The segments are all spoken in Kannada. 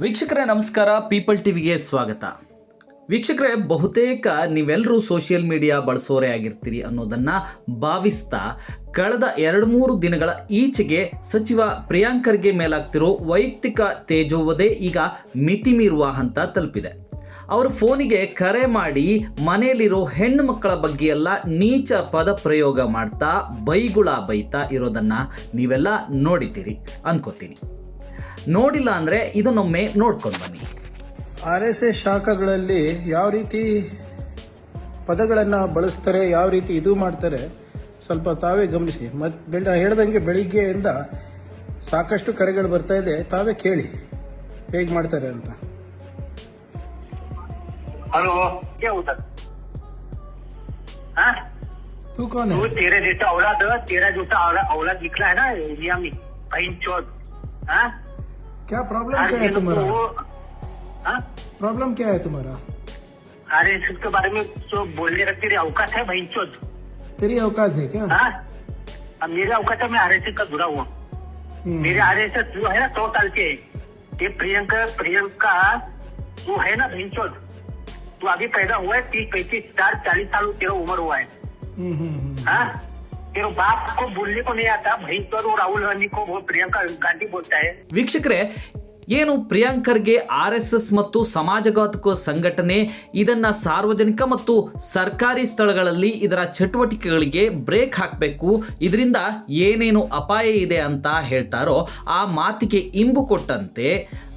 ವೀಕ್ಷಕರೇ, ನಮಸ್ಕಾರ. ಪೀಪಲ್ ಟಿವಿಗೆ ಸ್ವಾಗತ. ವೀಕ್ಷಕರೇ, ಬಹುತೇಕ ನೀವೆಲ್ಲರೂ ಸೋಷಿಯಲ್ ಮೀಡಿಯಾ ಬಳಸೋರೇ ಆಗಿರ್ತೀರಿ ಅನ್ನೋದನ್ನು ಭಾವಿಸ್ತಾ ಕಳೆದ ಎರಡು ಮೂರು ದಿನಗಳ ಈಚೆಗೆ ಸಚಿವ ಪ್ರಿಯಾಂಕರ್ಗೆ ಮೇಲಾಗ್ತಿರೋ ವೈಯಕ್ತಿಕ ತೇಜೋವಧೆ ಈಗ ಮಿತಿ ಮೀರುವ ಹಂತ ತಲುಪಿದೆ. ಅವ್ರ ಫೋನಿಗೆ ಕರೆ ಮಾಡಿ ಮನೆಯಲ್ಲಿರೋ ಹೆಣ್ಣು ಮಕ್ಕಳ ಬಗ್ಗೆ ಎಲ್ಲ ನೀಚ ಪದ ಪ್ರಯೋಗ ಮಾಡ್ತಾ ಬೈಗುಳ ಬೈತಾ ಇರೋದನ್ನ ನೀವೆಲ್ಲ ನೋಡಿದ್ದೀರಿ ಅನ್ಕೋತೀನಿ. ನೋಡಿಲ್ಲ ಅಂದ್ರೆ ಇದನ್ನೊಮ್ಮೆ ನೋಡ್ಕೊಂಡು ಬನ್ನಿ ಆರ್ ಎಸ್ ಎಸ್ ಶಾಖಗಳಲ್ಲಿ ಯಾವ ರೀತಿ ಪದಗಳನ್ನು ಬಳಸ್ತಾರೆ ಯಾವ ರೀತಿ ಇದು ಮಾಡ್ತಾರೆ ಸ್ವಲ್ಪ ತಾವೇ ಗಮನಿಸಿ ಮತ್ತು ಬೆಳ ಹೇಳ್ದಂಗೆ ಬೆಳಿಗ್ಗೆಯಿಂದ ಸಾಕಷ್ಟು ಕರೆಗಳು ಬರ್ತಾ ಇದೆ ತಾವೇ ಕೇಳಿ ಹೇಗೆ ಮಾಡ್ತಾರೆ ಅಂತ हेलो क्या होता हाँ ತೂಕೋನೆ तू तेरे जैसा औलाद तेरा जैसा औलाद औलाद निकला है ना इंडिया में कहीं चौथ हाँ क्या प्रॉब्लम क्या है तुम्हारा? हाँ? प्रॉब्लम क्या है तुम्हारा? अरे इसके बारे में तो बोलने का तेरे औकात है भाई चौथ तेरी औकात है क्या? हाँ? अब मेरे औकात है मैं आर का जुड़ा हुआ। हम्म, मेरे आर एस जो है ना सौ साल के। ये प्रियंका प्रियंका वो है ना भाई चौथ तू अभी पैदा हुआ है तीस पैंतीस चार चालीस साल तेरा उम्र हुआ है। हम्म, हम्म। हाँ? तेरे बाप को बोलने को नहीं आता भाई तो वो राहुल गांधी को वो प्रियंका गांधी बोलता है ವೀಕ್ಷಕರೇ ಏನು ಪ್ರಿಯಾಂಕರ್ಗೆ ಆರ್ ಎಸ್ ಎಸ್ ಮತ್ತು ಸಮಾಜಘಾತಕ ಸಂಘಟನೆ ಇದನ್ನ ಸಾರ್ವಜನಿಕ ಮತ್ತು ಸರ್ಕಾರಿ ಸ್ಥಳಗಳಲ್ಲಿ ಇದರ ಚಟುವಟಿಕೆಗಳಿಗೆ ಬ್ರೇಕ್ ಹಾಕಬೇಕು ಇದರಿಂದ ಏನೇನು ಅಪಾಯ ಇದೆ ಅಂತ ಹೇಳ್ತಾರೋ ಆ ಮಾತಿಗೆ ಇಂಬು ಕೊಟ್ಟಂತೆ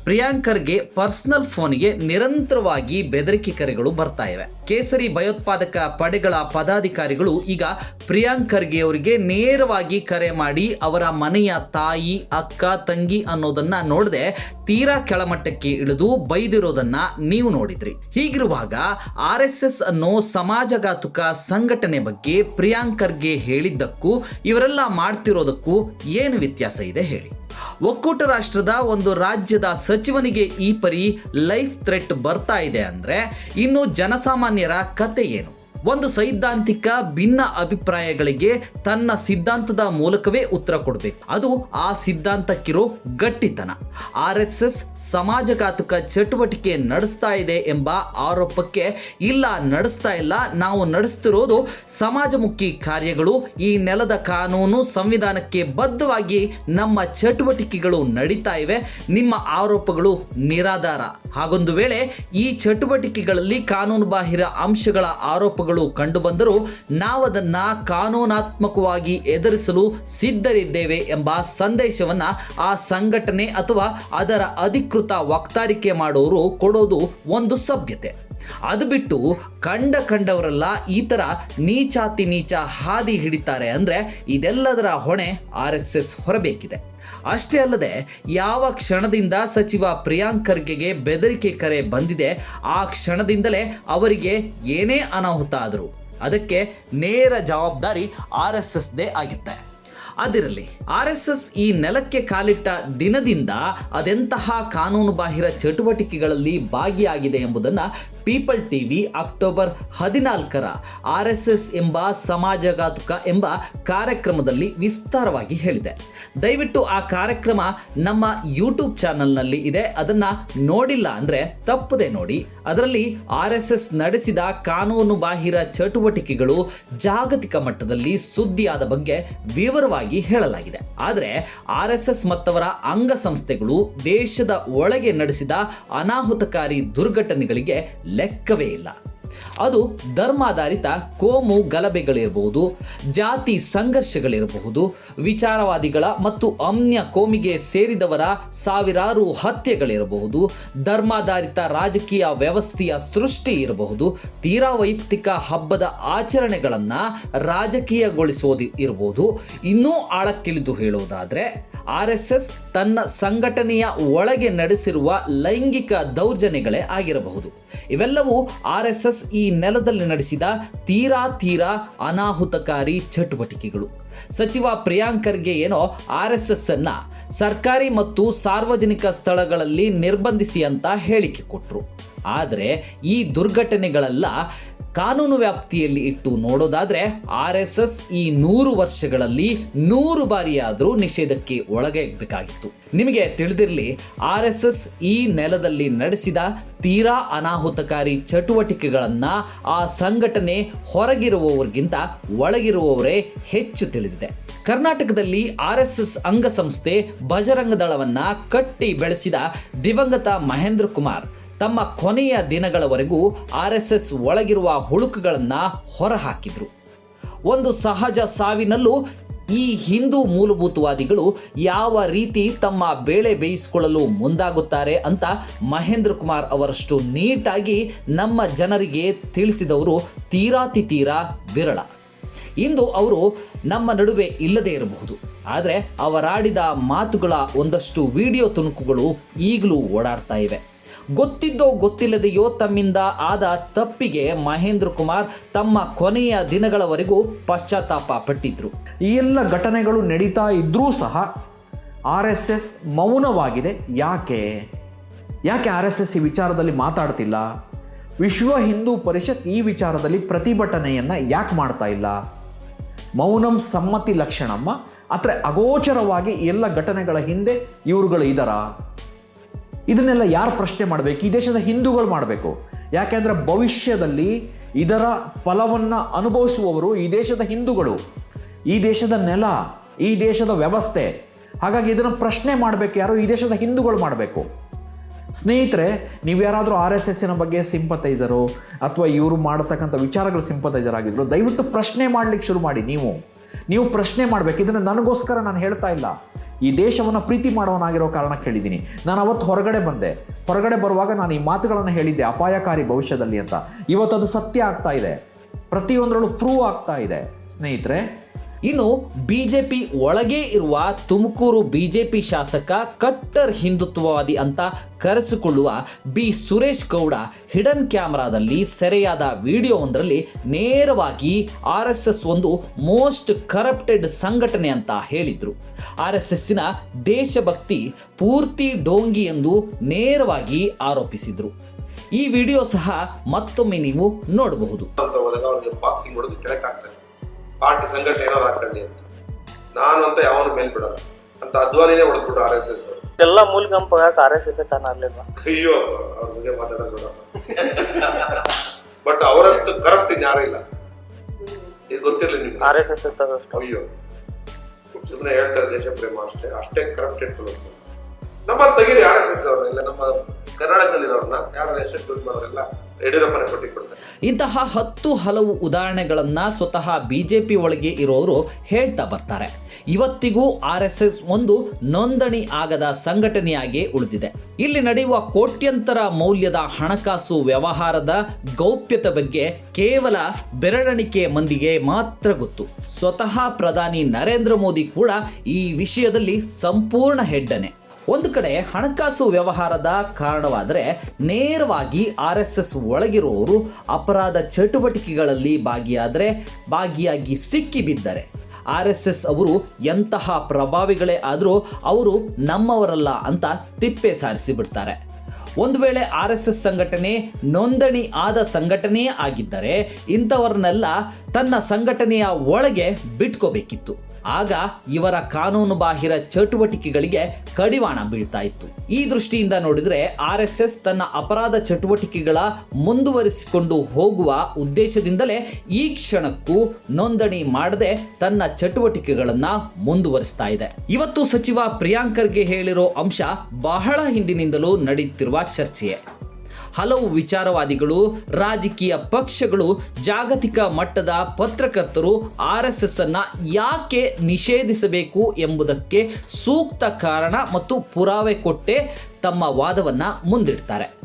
ಪ್ರಿಯಾಂಕರ್ಗೆ ಪರ್ಸನಲ್ ಫೋನಿಗೆ ನಿರಂತರವಾಗಿ ಬೆದರಿಕೆ ಕರೆಗಳು ಬರ್ತಾ ಇವೆ. ಕೇಸರಿ ಭಯೋತ್ಪಾದಕ ಪಡೆಗಳ ಪದಾಧಿಕಾರಿಗಳು ಈಗ ಪ್ರಿಯಾಂಕರ್ಗೆ ಅವರಿಗೆ ನೇರವಾಗಿ ಕರೆ ಮಾಡಿ ಅವರ ಮನೆಯ ತಾಯಿ, ಅಕ್ಕ, ತಂಗಿ ಅನ್ನೋದನ್ನ ನೋಡದೆ ತೀರಾ ಕೆಳಮಟ್ಟಕ್ಕೆ ಇಳಿದು ಬೈದಿರೋದನ್ನ ನೀವು ನೋಡಿದ್ರಿ. ಹೀಗಿರುವಾಗ ಆರ್ ಎಸ್ ಎಸ್ ಅನ್ನೋ ಸಮಾಜಘಾತುಕ ಸಂಘಟನೆ ಬಗ್ಗೆ ಪ್ರಿಯಾಂಕರ್ಗೆ ಹೇಳಿದ್ದಕ್ಕೂ ಇವರೆಲ್ಲ ಮಾಡ್ತಿರೋದಕ್ಕೂ ಏನು ವ್ಯತ್ಯಾಸ ಇದೆ ಹೇಳಿ. ಒಕ್ಕೂಟ ರಾಷ್ಟ್ರದ ಒಂದು ರಾಜ್ಯದ ಸಚಿವನಿಗೆ ಈ ಪರಿ ಲೈಫ್ ಥ್ರೆಟ್ ಬರ್ತಾ ಇದೆ ಅಂದರೆ ಇನ್ನು ಜನಸಾಮಾನ್ಯರ ಕತೆ ಏನು? ಒಂದು ಸೈದ್ಧಾಂತಿಕ ಭಿನ್ನ ಅಭಿಪ್ರಾಯಗಳಿಗೆ ತನ್ನ ಸಿದ್ಧಾಂತದ ಮೂಲಕವೇ ಉತ್ತರ ಕೊಡಬೇಕು. ಅದು ಆ ಸಿದ್ಧಾಂತಕ್ಕಿರೋ ಗಟ್ಟಿತನ. ಆರ್ ಎಸ್ ಎಸ್ ಸಮಾಜಘಾತುಕ ಚಟುವಟಿಕೆ ನಡೆಸ್ತಾ ಇದೆ ಎಂಬ ಆರೋಪಕ್ಕೆ ಇಲ್ಲ, ನಡೆಸ್ತಾ ಇಲ್ಲ, ನಾವು ನಡೆಸ್ತಿರೋದು ಸಮಾಜಮುಖಿ ಕಾರ್ಯಗಳು. ಈ ನೆಲದ ಕಾನೂನು ಸಂವಿಧಾನಕ್ಕೆ ಬದ್ಧವಾಗಿ ನಮ್ಮ ಚಟುವಟಿಕೆಗಳು ನಡೀತಾ ಇವೆ. ನಿಮ್ಮ ಆರೋಪಗಳು ನಿರಾಧಾರ. ಹಾಗೊಂದು ವೇಳೆ ಈ ಚಟುವಟಿಕೆಗಳಲ್ಲಿ ಕಾನೂನು ಬಾಹಿರ ಅಂಶಗಳ ಆರೋಪಗಳು ಕಂಡುಬಂದರೂ ನಾವದನ್ನು ಕಾನೂನಾತ್ಮಕವಾಗಿ ಎದುರಿಸಲು ಸಿದ್ಧರಿದ್ದೇವೆ ಎಂಬ ಸಂದೇಶವನ್ನ ಆ ಸಂಘಟನೆ ಅಥವಾ ಅದರ ಅಧಿಕೃತ ವಕ್ತಾರಿಕೆ ಮಾಡುವರು ಕೊಡೋದು ಒಂದು ಸಭ್ಯತೆ. ಅದು ಬಿಟ್ಟು ಕಂಡ ಕಂಡವರೆಲ್ಲ ಈ ಥರ ನೀಚಾತಿ ನೀಚ ಹಾದಿ ಹಿಡಿತಾರೆ ಅಂದರೆ ಇದೆಲ್ಲದರ ಹೊಣೆ ಆರ್ ಎಸ್ ಹೊರಬೇಕಿದೆ. ಅಷ್ಟೇ ಅಲ್ಲದೆ ಯಾವ ಕ್ಷಣದಿಂದ ಸಚಿವ ಪ್ರಿಯಾಂಕ್ ಖರ್ಗೆಗೆ ಬೆದರಿಕೆ ಕರೆ ಬಂದಿದೆ, ಆ ಕ್ಷಣದಿಂದಲೇ ಅವರಿಗೆ ಏನೇ ಅನಾಹುತ ಆದರೂ ಅದಕ್ಕೆ ನೇರ ಜವಾಬ್ದಾರಿ ಆರ್ ಎಸ್ ಎಸ್ದೇ ಆಗಿತ್ತೆ. ಅದಿರಲಿ, ಆರ್ ಎಸ್ ಎಸ್ ಈ ನೆಲಕ್ಕೆ ಕಾಲಿಟ್ಟ ದಿನದಿಂದ ಅದೆಂತಹ ಕಾನೂನು ಬಾಹಿರ ಚಟುವಟಿಕೆಗಳಲ್ಲಿ ಭಾಗಿಯಾಗಿದೆ ಎಂಬುದನ್ನು ಪೀಪಲ್ ಟಿವಿ ಅಕ್ಟೋಬರ್ ಹದಿನಾಲ್ಕರ ಆರ್ ಎಸ್ ಎಸ್ ಎಂಬ ಸಮಾಜಘಾತುಕ ಎಂಬ ಕಾರ್ಯಕ್ರಮದಲ್ಲಿ ವಿಸ್ತಾರವಾಗಿ ಹೇಳಿದೆ. ದಯವಿಟ್ಟು ಆ ಕಾರ್ಯಕ್ರಮ ನಮ್ಮ ಯೂಟ್ಯೂಬ್ ಚಾನಲ್ನಲ್ಲಿ ಇದೆ. ಅದನ್ನು ನೋಡಿಲ್ಲ ಅಂದರೆ ತಪ್ಪದೆ ನೋಡಿ. ಅದರಲ್ಲಿ ಆರ್ ಎಸ್ ಎಸ್ ನಡೆಸಿದ ಕಾನೂನು ಬಾಹಿರ ಚಟುವಟಿಕೆಗಳು ಜಾಗತಿಕ ಮಟ್ಟದಲ್ಲಿ ಸುದ್ದಿಯಾದ ಬಗ್ಗೆ ವಿವರವಾಗಿ ಹೇಳಲಾಗಿದೆ. ಆದರೆ ಆರ್ ಎಸ್ ಎಸ್ ಮತ್ತವರ ಅಂಗಸಂಸ್ಥೆಗಳು ದೇಶದ ಒಳಗೆ ನಡೆಸಿದ ಅನಾಹುತಕಾರಿ ದುರ್ಘಟನೆಗಳಿಗೆ ಲೆಕ್ಕವೇ ಇಲ್ಲ. ಅದು ಧರ್ಮಾಧಾರಿತ ಕೋಮು ಗಲಭೆಗಳಿರಬಹುದು, ಜಾತಿ ಸಂಘರ್ಷಗಳಿರಬಹುದು, ವಿಚಾರವಾದಿಗಳ ಮತ್ತು ಅಮ್ಯ ಕೋಮಿಗೆ ಸೇರಿದವರ ಸಾವಿರಾರು ಹತ್ಯೆಗಳಿರಬಹುದು, ಧರ್ಮಾಧಾರಿತ ರಾಜಕೀಯ ವ್ಯವಸ್ಥೆಯ ಸೃಷ್ಟಿ ಇರಬಹುದು, ತೀರಾ ವೈಯಕ್ತಿಕ ಹಬ್ಬದ ಆಚರಣೆಗಳನ್ನು ರಾಜಕೀಯಗೊಳಿಸೋದು ಇರಬಹುದು ಇನ್ನೂ ಆಳಕ್ಕಿಳಿದು ಹೇಳುವುದಾದರೆ, ಆರ್ ಎಸ್ ತನ್ನ ಸಂಘಟನೆಯ ಒಳಗೆ ನಡೆಸಿರುವ ಲೈಂಗಿಕ ದೌರ್ಜನ್ಯಗಳೇ ಆಗಿರಬಹುದು. ಇವೆಲ್ಲವೂ ಆರ್ ಎಸ್ ಎಸ್ ಈ ನೆಲದಲ್ಲಿ ನಡೆಸಿದ ತೀರಾ ತೀರಾ ಅನಾಹುತಕಾರಿ ಚಟುವಟಿಕೆಗಳು. ಸಚಿವ ಪ್ರಿಯಾಂಕರ್ಗೆ ಏನೋ ಆರ್ ಎಸ್ ಎಸ್ ಅನ್ನ ಸರ್ಕಾರಿ ಮತ್ತು ಸಾರ್ವಜನಿಕ ಸ್ಥಳಗಳಲ್ಲಿ ನಿರ್ಬಂಧಿಸಿ ಅಂತ ಹೇಳಿಕೆ ಕೊಟ್ಟರು ಆದರೆ ಈ ದುರ್ಘಟನೆಗಳೆಲ್ಲ ಕಾನೂನು ವ್ಯಾಪ್ತಿಯಲ್ಲಿ ಇಟ್ಟು ನೋಡೋದಾದ್ರೆ ಆರ್ ಎಸ್ ಎಸ್ ಈ ನೂರು ವರ್ಷಗಳಲ್ಲಿ ನೂರು ಬಾರಿಯಾದರೂ ನಿಷೇಧಕ್ಕೆ ಒಳಗೆ ಬೇಕಾಗಿತ್ತು ನಿಮಗೆ ತಿಳಿದಿರಲಿ, ಆರ್ ಎಸ್ ಈ ನೆಲದಲ್ಲಿ ನಡೆಸಿದ ತೀರಾ ಅನಾಹುತಕಾರಿ ಚಟುವಟಿಕೆಗಳನ್ನು ಆ ಸಂಘಟನೆ ಹೊರಗಿರುವವರಿಗಿಂತ ಒಳಗಿರುವವರೇ ಹೆಚ್ಚು ತಿಳಿದಿದೆ. ಕರ್ನಾಟಕದಲ್ಲಿ ಆರ್ ಎಸ್ ಎಸ್ ಅಂಗಸಂಸ್ಥೆ ಬಜರಂಗ ದಳವನ್ನ ಕಟ್ಟಿ ಬೆಳೆಸಿದ ದಿವಂಗತ ಮಹೇಂದ್ರ ಕುಮಾರ್ ತಮ್ಮ ಕೊನೆಯ ದಿನಗಳವರೆಗೂ ಆರ್ ಎಸ್ ಎಸ್ ಒಳಗಿರುವ ಹುಳುಕುಗಳನ್ನು ಹೊರಹಾಕಿದ್ರು. ಒಂದು ಸಹಜ ಸಾವಿನಲ್ಲೂ ಈ ಹಿಂದೂ ಮೂಲಭೂತವಾದಿಗಳು ಯಾವ ರೀತಿ ತಮ್ಮ ಬೇಳೆ ಬೇಯಿಸಿಕೊಳ್ಳಲು ಮುಂದಾಗುತ್ತಾರೆ ಅಂತ ಮಹೇಂದ್ರ ಕುಮಾರ್ ಅವರಷ್ಟು ನೀಟಾಗಿ ನಮ್ಮ ಜನರಿಗೆ ತಿಳಿಸಿದವರು ತೀರಾತಿ ತೀರಾ ವಿರಳ. ಇಂದು ಅವರು ನಮ್ಮ ನಡುವೆ ಇಲ್ಲದೇ ಇರಬಹುದು. ಆದರೆ ಅವರಾಡಿದ ಮಾತುಗಳ ಒಂದಷ್ಟು ವಿಡಿಯೋ ತುಣುಕುಗಳು ಈಗಲೂ ಓಡಾಡ್ತಾ ಇವೆ. ಗೊತ್ತಿದ್ದೋ ಗೊತ್ತಿಲ್ಲದೆಯೋ ತಮ್ಮಿಂದ ಆದ ತಪ್ಪಿಗೆ ಮಹೇಂದ್ರ ಕುಮಾರ್ ತಮ್ಮ ಕೊನೆಯ ದಿನಗಳವರೆಗೂ ಪಶ್ಚಾತ್ತಾಪ ಪಟ್ಟಿದ್ರು. ಈ ಎಲ್ಲ ಘಟನೆಗಳು ನಡೀತಾ ಇದ್ದರೂ ಸಹ ಆರ್ ಎಸ್ ಎಸ್ ಮೌನವಾಗಿದೆ. ಯಾಕೆ? ಯಾಕೆ ಆರ್ ಎಸ್ ಎಸ್ ಈ ವಿಚಾರದಲ್ಲಿ ಮಾತಾಡ್ತಿಲ್ಲ? ವಿಶ್ವ ಹಿಂದೂ ಪರಿಷತ್ ಈ ವಿಚಾರದಲ್ಲಿ ಪ್ರತಿಭಟನೆಯನ್ನು ಯಾಕೆ ಮಾಡ್ತಾ ಇಲ್ಲ? ಮೌನಂ ಸಮ್ಮತಿ ಲಕ್ಷಣಮ್ಮ? ಅತ್ರ ಅಗೋಚರವಾಗಿ ಎಲ್ಲ ಘಟನೆಗಳ ಹಿಂದೆ ಇವರುಗಳು ಇದ್ದಾರಾ ಇದನ್ನೆಲ್ಲ ಯಾರು ಪ್ರಶ್ನೆ ಮಾಡಬೇಕು? ಈ ದೇಶದ ಹಿಂದೂಗಳು ಮಾಡಬೇಕು. ಯಾಕೆಂದರೆ ಭವಿಷ್ಯದಲ್ಲಿ ಇದರ ಫಲವನ್ನು ಅನುಭವಿಸುವವರು ಈ ದೇಶದ ಹಿಂದೂಗಳು. ಈ ದೇಶದ ನೆಲ, ಈ ದೇಶದ ವ್ಯವಸ್ಥೆ. ಹಾಗಾಗಿ ಇದನ್ನು ಪ್ರಶ್ನೆ ಮಾಡಬೇಕು ಯಾರು? ಈ ದೇಶದ ಹಿಂದೂಗಳು ಮಾಡಬೇಕು. ಸ್ನೇಹಿತರೆ, ನೀವು ಯಾರಾದರೂ ಆರ್ ಎಸ್ ಎಸ್ಸಿನ ಬಗ್ಗೆ ಸಿಂಪತೈಸರು ಅಥವಾ ಇವರು ಮಾಡತಕ್ಕಂಥ ವಿಚಾರಗಳು ಸಿಂಪತೈಸರ್ ಆಗಿದ್ರು, ದಯವಿಟ್ಟು ಪ್ರಶ್ನೆ ಮಾಡಲಿಕ್ಕೆ ಶುರು ಮಾಡಿ ನೀವು. ನೀವು ಪ್ರಶ್ನೆ ಮಾಡಬೇಕು. ಇದನ್ನು ನನಗೋಸ್ಕರ ನಾನು ಹೇಳ್ತಾ ಇಲ್ಲ. ಈ ದೇಶವನ್ನು ಪ್ರೀತಿ ಮಾಡೋನಾಗಿರೋ ಕಾರಣ ಕೇಳಿದ್ದೀನಿ. ನಾನು ಅವತ್ತು ಹೊರಗಡೆ ಬಂದೆ. ಹೊರಗಡೆ ಬರುವಾಗ ನಾನು ಈ ಮಾತುಗಳನ್ನು ಹೇಳಿದ್ದೆ, ಅಪಾಯಕಾರಿ ಭವಿಷ್ಯದಲ್ಲಿ ಅಂತ. ಇವತ್ತು ಅದು ಸತ್ಯ ಆಗ್ತಾ ಇದೆ. ಪ್ರತಿಯೊಂದರಲ್ಲೂ ಪ್ರೂವ್ ಆಗ್ತಾ ಇದೆ. ಸ್ನೇಹಿತರೆ ಇನ್ನು ಬಿಜೆಪಿ ಒಳಗೆ ಇರುವ ತುಮಕೂರು ಬಿಜೆಪಿ ಶಾಸಕ ಕಟ್ಟರ್ ಹಿಂದುತ್ವವಾದಿ ಅಂತ ಕರೆಸಿಕೊಳ್ಳುವ ಬಿ ಸುರೇಶ್ ಗೌಡ ಹಿಡನ್ ಕ್ಯಾಮರಾದಲ್ಲಿ ಸೆರೆಯಾದ ವಿಡಿಯೋವೊಂದರಲ್ಲಿ ನೇರವಾಗಿ ಆರ್ ಎಸ್ ಎಸ್ ಒಂದು ಮೋಸ್ಟ್ ಕರಪ್ಟೆಡ್ ಸಂಘಟನೆ ಅಂತ ಹೇಳಿದ್ರು. ಆರ್ ಎಸ್ ಎಸ್ಸಿನ ದೇಶಭಕ್ತಿ ಪೂರ್ತಿ ಡೋಂಗಿ ಎಂದು ನೇರವಾಗಿ ಆರೋಪಿಸಿದ್ರು. ಈ ವಿಡಿಯೋ ಸಹ ಮತ್ತೊಮ್ಮೆ ನೀವು ನೋಡಬಹುದು. ಪಾರ್ಟಿ ಸಂಘಟನೆ ಏನಾದ್ರು ಹಾಕೊಳ್ಳಿ ಅಂತ. ನಾನು ಅಂತ ಯಾವನು ಮೇಲ್ ಬಿಡಲ್ಲ. ಅಂತ ಅದ್ವಾನಿನೇ ಹೊಡೆದ್ಬಿಟ್ಟು ಆರ್ ಎಸ್ ಎಸ್ ಎಲ್ಲ ಮೂಲ ಕಂಪ ಆರ್ ಎಸ್ ಎಸ್ ಅಲ್ಲಿಲ್ವಾ ಅಯ್ಯೋ ಅವ್ರ ಬಗ್ಗೆ ಮಾತಾಡೋದು ಬಟ್ ಅವರಷ್ಟು ಕರಪ್ಟ್ ಯಾರು ಇಲ್ಲ. ಇದು ಗೊತ್ತಿರಲಿ ನಿಮ್ಗೆ. ಆರ್ ಎಸ್ ಎಸ್ ಅಷ್ಟು. ಅಯ್ಯೋ. ಸುಮ್ಮನೆ ಹೇಳ್ತಾರೆ ದೇಶ ಪ್ರೇಮ ಅಷ್ಟೇ. ಅಷ್ಟೇ ಕರಪ್ಟೆಡ್ ಫೆಲೋಸ್ ನಮ್ಮ ತೆಗೀರಿ ಆರ್ ಎಸ್ ಎಸ್ ಅವ್ರನ್ನೆಲ್ಲ ನಮ್ಮ ಕರ್ನಾಟಕದಲ್ಲಿರೋರ್ನ. ಯಾರು ಎಷ್ಟು ದುಡ್ಡು ಮಾಡೋರೆಲ್ಲ ಯಡಿಯೂರಪ್ಪನೇ ಇಂತಹ ಹತ್ತು ಹಲವು ಉದಾಹರಣೆಗಳನ್ನ ಸ್ವತಃ ಬಿಜೆಪಿ ಒಳಗೆ ಇರೋರು ಹೇಳ್ತಾ ಬರ್ತಾರೆ. ಇವತ್ತಿಗೂ ಆರ್ ಎಸ್ ಎಸ್ ಒಂದು ನೋಂದಣಿ ಆಗದ ಸಂಘಟನೆಯಾಗಿ ಉಳಿದಿದೆ. ಇಲ್ಲಿ ನಡೆಯುವ ಕೋಟ್ಯಂತರ ಮೌಲ್ಯದ ಹಣಕಾಸು ವ್ಯವಹಾರದ ಗೌಪ್ಯತೆ ಬಗ್ಗೆ ಕೇವಲ ಬೆರಳೆಣಿಕೆ ಮಂದಿಗೆ ಮಾತ್ರ ಗೊತ್ತು. ಸ್ವತಃ ಪ್ರಧಾನಿ ನರೇಂದ್ರ ಮೋದಿ ಕೂಡ ಈ ವಿಷಯದಲ್ಲಿ ಸಂಪೂರ್ಣ ಹೆಡ್ಡನೆ. ಒಂದು ಕಡೆ ಹಣಕಾಸು ವ್ಯವಹಾರದ ಕಾರಣವಾದರೆ ನೇರವಾಗಿ ಆರ್ ಎಸ್ ಎಸ್ ಒಳಗಿರುವವರು ಅಪರಾಧ ಚಟುವಟಿಕೆಗಳಲ್ಲಿ ಭಾಗಿಯಾದರೆ, ಭಾಗಿಯಾಗಿ ಸಿಕ್ಕಿಬಿದ್ದರೆ ಆರ್ ಎಸ್ ಎಸ್ ಅವರು ಎಂತಹ ಪ್ರಭಾವಿಗಳೇ ಆದರೂ ಅವರು ನಮ್ಮವರಲ್ಲ ಅಂತ ತಿಪ್ಪೆ ಸಾರಿಸಿಬಿಡ್ತಾರೆ ಒಂದು ವೇಳೆ ಆರ್ ಎಸ್ ಎಸ್ ಸಂಘಟನೆ ನೋಂದಣಿ ಆದ ಸಂಘಟನೆಯೇ ಆಗಿದ್ದರೆ ಇಂಥವರನ್ನೆಲ್ಲ ತನ್ನ ಸಂಘಟನೆಯ ಒಳಗೆ ಬಿಟ್ಕೋಬೇಕಿತ್ತು. ಆಗ ಇವರ ಕಾನೂನು ಬಾಹಿರ ಚಟುವಟಿಕೆಗಳಿಗೆ ಕಡಿವಾಣ ಬೀಳ್ತಾ ಇತ್ತು. ಈ ದೃಷ್ಟಿಯಿಂದ ನೋಡಿದ್ರೆ ಆರ್ ಎಸ್ ಎಸ್ ತನ್ನ ಅಪರಾಧ ಚಟುವಟಿಕೆಗಳ ಮುಂದುವರಿಸಿಕೊಂಡು ಹೋಗುವ ಉದ್ದೇಶದಿಂದಲೇ ಈ ಕ್ಷಣಕ್ಕೂ ನೋಂದಣಿ ಮಾಡದೆ ತನ್ನ ಚಟುವಟಿಕೆಗಳನ್ನ ಮುಂದುವರಿಸ್ತಾ ಇದೆ. ಇವತ್ತು ಸಚಿವ ಪ್ರಿಯಾಂಕರ್ಗೆ ಹೇಳಿರೋ ಅಂಶ ಬಹಳ ಹಿಂದಿನಿಂದಲೂ ನಡೆಯುತ್ತಿರುವ ಚರ್ಚೆಯೇ. ಹಲವು ವಿಚಾರವಾದಿಗಳು, ರಾಜಕೀಯ ಪಕ್ಷಗಳು, ಜಾಗತಿಕ ಮಟ್ಟದ ಪತ್ರಕರ್ತರು ಆರ್ ಎಸ್ ಎಸ್ ಅನ್ನ ಯಾಕೆ ನಿಷೇಧಿಸಬೇಕು ಎಂಬುದಕ್ಕೆ ಸೂಕ್ತ ಕಾರಣ ಮತ್ತು ಪುರಾವೆ ಕೊಟ್ಟೆ ತಮ್ಮ ವಾದವನ್ನ ಮುಂದಿಡ್ತಾರೆ.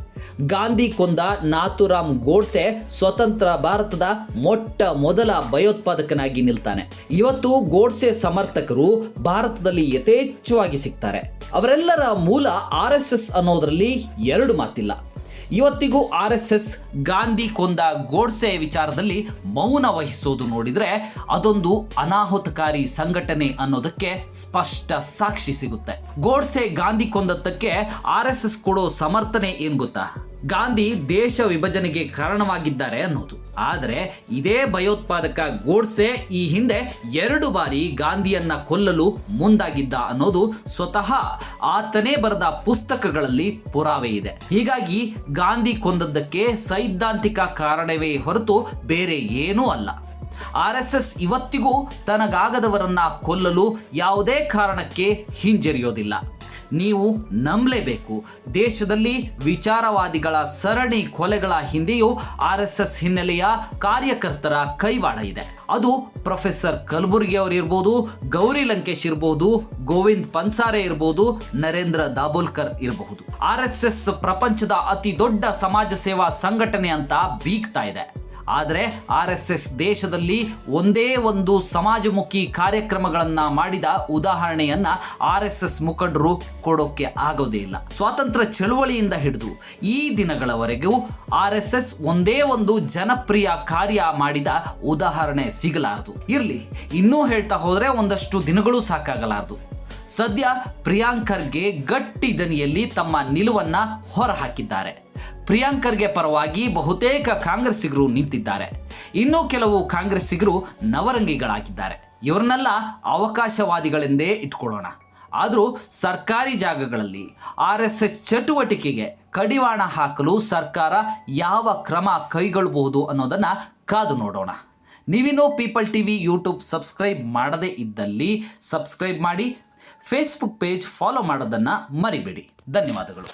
ಗಾಂಧಿ ಕೊಂದ ನಾಥುರಾಮ್ ಗೋಡ್ಸೆ ಸ್ವತಂತ್ರ ಭಾರತದ ಮೊಟ್ಟ ಮೊದಲ ಭಯೋತ್ಪಾದಕನಾಗಿ ನಿಲ್ತಾನೆ. ಇವತ್ತು ಗೋಡ್ಸೆ ಸಮರ್ಥಕರು ಭಾರತದಲ್ಲಿ ಯಥೇಚ್ಛವಾಗಿ ಸಿಗ್ತಾರೆ. ಅವರೆಲ್ಲರ ಮೂಲ ಆರ್ ಎಸ್ ಎಸ್ ಅನ್ನೋದರಲ್ಲಿ ಎರಡು ಮಾತಿಲ್ಲ. ಇವತ್ತಿಗೂ ಆರ್ ಎಸ್ ಎಸ್ ಗಾಂಧಿ ಕೊಂದ ಗೋಡ್ಸೆ ವಿಚಾರದಲ್ಲಿ ಮೌನ ವಹಿಸೋದು ನೋಡಿದ್ರೆ ಅದೊಂದು ಅನಾಹುತಕಾರಿ ಸಂಘಟನೆ ಅನ್ನೋದಕ್ಕೆ ಸ್ಪಷ್ಟ ಸಾಕ್ಷಿ ಸಿಗುತ್ತೆ. ಗೋಡ್ಸೆ ಗಾಂಧಿ ಕೊಂದದ್ದಕ್ಕೆ ಆರ್ ಎಸ್ ಎಸ್ ಕೊಡೋ ಸಮರ್ಥನೆ ಏನು ಗೊತ್ತಾ? ಗಾಂಧಿ ದೇಶ ವಿಭಜನೆಗೆ ಕಾರಣವಾಗಿದ್ದಾರೆ ಅನ್ನೋದು. ಆದರೆ ಇದೇ ಭಯೋತ್ಪಾದಕ ಗೋಡ್ಸೆ ಈ ಹಿಂದೆ ಎರಡು ಬಾರಿ ಗಾಂಧಿಯನ್ನ ಕೊಲ್ಲಲು ಮುಂದಾಗಿದ್ದ ಅನ್ನೋದು ಸ್ವತಃ ಆತನೇ ಬರೆದ ಪುಸ್ತಕಗಳಲ್ಲಿ ಪುರಾವೆ ಇದೆ. ಹೀಗಾಗಿ ಗಾಂಧಿ ಕೊಂದದ್ದಕ್ಕೆ ಸೈದ್ಧಾಂತಿಕ ಕಾರಣವೇ ಹೊರತು ಬೇರೆ ಏನೂ ಅಲ್ಲ. ಆರ್ ಎಸ್ ಎಸ್ ಇವತ್ತಿಗೂ ತನಗಾಗದವರನ್ನ ಕೊಲ್ಲಲು ಯಾವುದೇ ಕಾರಣಕ್ಕೆ ಹಿಂಜರಿಯೋದಿಲ್ಲ. ನೀವು ನಂಬಲೇಬೇಕು. ದೇಶದಲ್ಲಿ ವಿಚಾರವಾದಿಗಳ ಸರಣಿ ಕೊಲೆಗಳ ಹಿಂದೆಯೂ ಆರ್ ಎಸ್ ಎಸ್ ಹಿನ್ನೆಲೆಯ ಕಾರ್ಯಕರ್ತರ ಕೈವಾಡ ಇದೆ. ಅದು ಪ್ರೊಫೆಸರ್ ಕಲಬುರ್ಗಿ ಅವರಿರ್ಬೋದು ಗೌರಿ ಲಂಕೇಶ್ ಇರಬಹುದು ಗೋವಿಂದ್ ಪನ್ಸಾರೆ ಇರಬಹುದು ನರೇಂದ್ರ ದಾಬೋಲ್ಕರ್ ಇರಬಹುದು. ಆರ್ ಎಸ್ ಎಸ್ ಪ್ರಪಂಚದ ಅತಿ ದೊಡ್ಡ ಸಮಾಜ ಸೇವಾ ಸಂಘಟನೆ ಅಂತ ಬೀಗ್ತಾ ಇದೆ. ಆದರೆ ಆರ್ ಎಸ್ ಎಸ್ ದೇಶದಲ್ಲಿ ಒಂದೇ ಒಂದು ಸಮಾಜಮುಖಿ ಕಾರ್ಯಕ್ರಮಗಳನ್ನು ಮಾಡಿದ ಉದಾಹರಣೆಯನ್ನು ಆರ್ ಎಸ್ ಎಸ್ ಮುಖಂಡರು ಕೊಡೋಕೆ ಆಗೋದೇ ಇಲ್ಲ. ಸ್ವಾತಂತ್ರ್ಯ ಚಳುವಳಿಯಿಂದ ಹಿಡಿದು ಈ ದಿನಗಳವರೆಗೂ ಆರ್ ಎಸ್ ಎಸ್ ಒಂದೇ ಒಂದು ಜನಪ್ರಿಯ ಕಾರ್ಯ ಮಾಡಿದ ಉದಾಹರಣೆ ಸಿಗಲಾರದು. ಇರಲಿ, ಇನ್ನೂ ಹೇಳ್ತಾ ಹೋದರೆ ಒಂದಷ್ಟು ದಿನಗಳು ಸಾಕಾಗಲಾರದು. ಸದ್ಯ ಪ್ರಿಯಾಂಕರ್ಗೆ ಗಟ್ಟಿ ದನಿಯಲ್ಲಿ ತಮ್ಮ ನಿಲುವನ್ನ ಹೊರಹಾಕಿದ್ದಾರೆ. ಪ್ರಿಯಾಂಕರ್ಗೆ ಪರವಾಗಿ ಬಹುತೇಕ ಕಾಂಗ್ರೆಸ್ಸಿಗರು ನಿಂತಿದ್ದಾರೆ. ಇನ್ನೂ ಕೆಲವು ಕಾಂಗ್ರೆಸ್ಸಿಗರು ನವರಂಗಿಗಳಾಗಿದ್ದಾರೆ. ಇವರನ್ನೆಲ್ಲ ಅವಕಾಶವಾದಿಗಳೆಂದೇ ಇಟ್ಕೊಳ್ಳೋಣ. ಆದರೂ ಸರ್ಕಾರಿ ಜಾಗಗಳಲ್ಲಿ ಆರ್ ಎಸ್ ಎಸ್ ಚಟುವಟಿಕೆಗೆ ಕಡಿವಾಣ ಹಾಕಲು ಸರ್ಕಾರ ಯಾವ ಕ್ರಮ ಕೈಗೊಳ್ಳಬಹುದು ಅನ್ನೋದನ್ನು ಕಾದು ನೋಡೋಣ. ನೀವಿನ್ನೂ people T V YouTube subscribe ಮಾಡದೇ ಇದ್ದಲ್ಲಿ ಸಬ್ಸ್ಕ್ರೈಬ್ ಮಾಡಿ, ಫೇಸ್ಬುಕ್ ಪೇಜ್ ಫಾಲೋ ಮಾಡೋದನ್ನು ಮರಿಬೇಡಿ. ಧನ್ಯವಾದಗಳು.